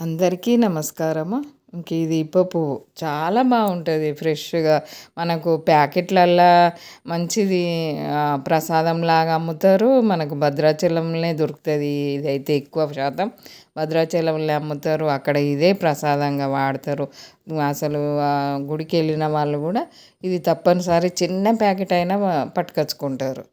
అందరికీ నమస్కారము. ఇంక ఇది పప్పు పువ్వు. చాలా బాగుంటుంది ఫ్రెష్గా. మనకు ప్యాకెట్లల్లా మంచిది ప్రసాదం లాగా అమ్ముతారు. మనకు భద్రాచలంలో దొరుకుతుంది. ఇదైతే ఎక్కువ శాతం భద్రాచలంలో అమ్ముతారు. అక్కడ ఇదే ప్రసాదంగా వాడతారు. అసలు గుడికి వెళ్ళిన వాళ్ళు కూడా ఇది తప్పనిసరి చిన్న ప్యాకెట్ అయినా పట్టుకొచ్చుకుంటారు.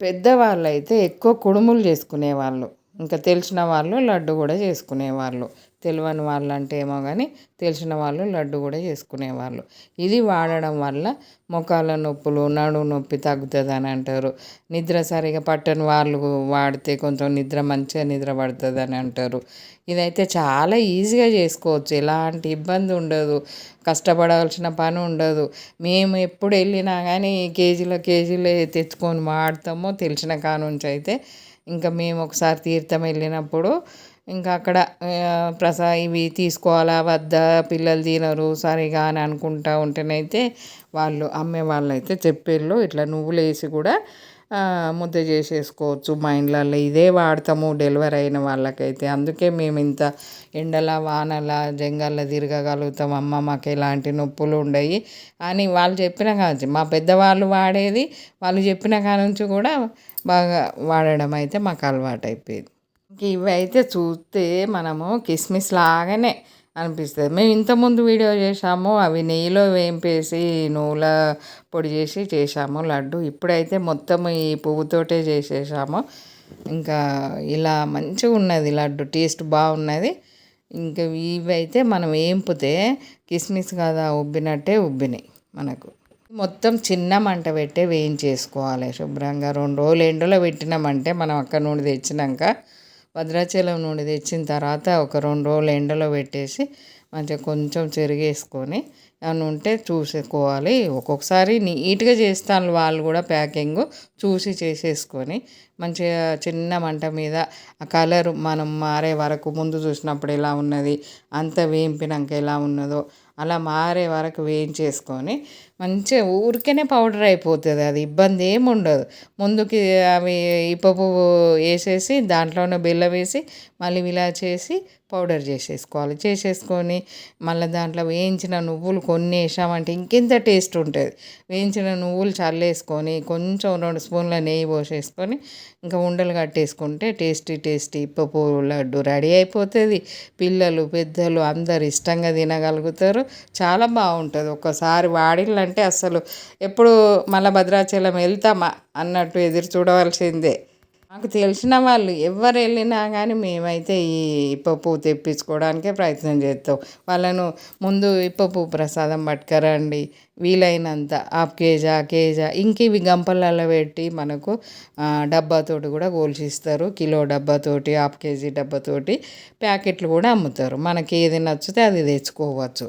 పెద్దవాళ్ళు అయితే ఎక్కువ కుడుములు చేసుకునేవాళ్ళు. ఇంకా తెలిసిన వాళ్ళు లడ్డు కూడా చేసుకునేవాళ్ళు. తెలియని వాళ్ళు అంటే ఏమో కానీ తెలిసిన వాళ్ళు లడ్డు కూడా చేసుకునేవాళ్ళు. ఇది వాడడం వల్ల మొఖాల నొప్పులు నడుము నొప్పి తగ్గుతుంది అని అంటారు. నిద్ర సరిగా పట్టని వాళ్ళు వాడితే కొంచెం నిద్ర మంచిగా నిద్ర పడుతుంది అని అంటారు. ఇదైతే చాలా ఈజీగా చేసుకోవచ్చు. ఎలాంటి ఇబ్బంది ఉండదు. కష్టపడాల్సిన పని ఉండదు. మేము ఎప్పుడు వెళ్ళినా కానీ కేజీల కేజీలే తెచ్చుకొని వాడతామో తెలిసిన కానుంచి అయితే. ఇంకా మేము ఒకసారి తీర్థం వెళ్ళినప్పుడు ఇంకా అక్కడ ప్రసా ఇవి తీసుకోవాలా వద్దా పిల్లలు తినరు సరిగా అని అనుకుంటా ఉంటేనైతే వాళ్ళు అమ్మే వాళ్ళైతే అయితే చెప్పేళ్ళు ఇట్లా నువ్వులు వేసి కూడా ముద్ద చేసేసుకోవచ్చు మా ఇండ్లలో ఇదే వాడతాము డెలివరీ అయిన వాళ్ళకైతే. అందుకే మేము ఇంత ఎండల వానల జంగల్లో తిరగగలుగుతాం. అమ్మ మాకు ఎలాంటి నొప్పులు ఉండయి అని వాళ్ళు చెప్పిన కాదు మా పెద్దవాళ్ళు వాడేది వాళ్ళు చెప్పిన కానుంచి కూడా బాగా వాడడం అయితే మాకు అలవాటు అయిపోయింది ఇవి అయితే చూస్తే మనము కిస్మిస్ లాగానే అనిపిస్తుంది. మేము ఇంతకుముందు వీడియో చేసాము అవి నెయ్యిలో వేంపేసి నూల పొడి చేసి చేసాము లడ్డు. ఇప్పుడైతే మొత్తం ఈ పువ్వుతోటే చేసేసాము. ఇంకా ఇలా మంచిగా ఉన్నది లడ్డు టేస్ట్ బాగున్నది. ఇంకా ఇవి అయితే మనం వేంపితే కిస్మిస్ కదా ఉబ్బినట్టే ఉబ్బినాయి మనకు. మొత్తం చిన్న మంట పెట్టే వేయించేసుకోవాలి. శుభ్రంగా రెండు రోజులు ఎండలో పెట్టినామంటే మనం అక్కడ నుండి తెచ్చినాక భద్రాచలం నుండి తెచ్చిన తర్వాత ఒక రెండు రోజులు ఎండలో పెట్టేసి మంచిగా కొంచెం చెరిగేసుకొని ఏమైనా ఉంటే చూసుకోవాలి. ఒక్కొక్కసారి నీట్గా చేస్తాను వాళ్ళు కూడా ప్యాకింగ్ చూసి చేసేసుకొని మంచిగా చిన్న మంట మీద ఆ కలర్ మనం మారే వరకు ముందు చూసినప్పుడు ఎలా ఉన్నది అంత వేయింపినాక ఎలా ఉన్నదో అలా మారే వరకు వేయించేసుకొని మంచిగా ఊరికేనే పౌడర్ అయిపోతుంది అది ఇబ్బంది ఏమి ఉండదు. ముందుకి అవి ఇప్ప పువ్వు వేసేసి దాంట్లోనే బెల్లం వేసి మళ్ళీ ఇలా చేసి పౌడర్ చేసేసుకోవాలి. చేసేసుకొని మళ్ళీ దాంట్లో వేయించిన నువ్వులు కొన్ని వేసామంటే ఇంకెంత టేస్ట్ ఉంటుంది. వేయించిన నువ్వులు చల్లేసుకొని కొంచెం రెండు స్పూన్ల నెయ్యి పోసేసుకొని ఇంకా ఉండలు కట్టేసుకుంటే టేస్టీ టేస్టీ పప్పు లడ్డు రెడీ అయిపోతుంది. పిల్లలు పెద్దలు అందరు ఇష్టంగా తినగలుగుతారు. చాలా బాగుంటుంది. ఒక్కసారి వాడిల్లంటే అసలు ఎప్పుడు మళ్ళీ భద్రాచలం వెళ్తామా అన్నట్టు ఎదురు చూడవలసిందే. మాకు తెలిసిన వాళ్ళు ఎవరు వెళ్ళినా కానీ మేమైతే ఈ ఇప్పపు తెప్పించుకోవడానికే ప్రయత్నం చేస్తాం. వాళ్ళను ముందు ఇప్పపు ప్రసాదం పట్టుకరండి. వీలైనంత హాఫ్ కేజా కేజా. ఇంక ఇవి గంపలలో పెట్టి మనకు డబ్బాతోటి కూడా కోల్చిస్తారు కిలో డబ్బాతోటి హాఫ్ కేజీ డబ్బాతోటి ప్యాకెట్లు కూడా అమ్ముతారు. మనకి ఏది నచ్చితే అది తెచ్చుకోవచ్చు.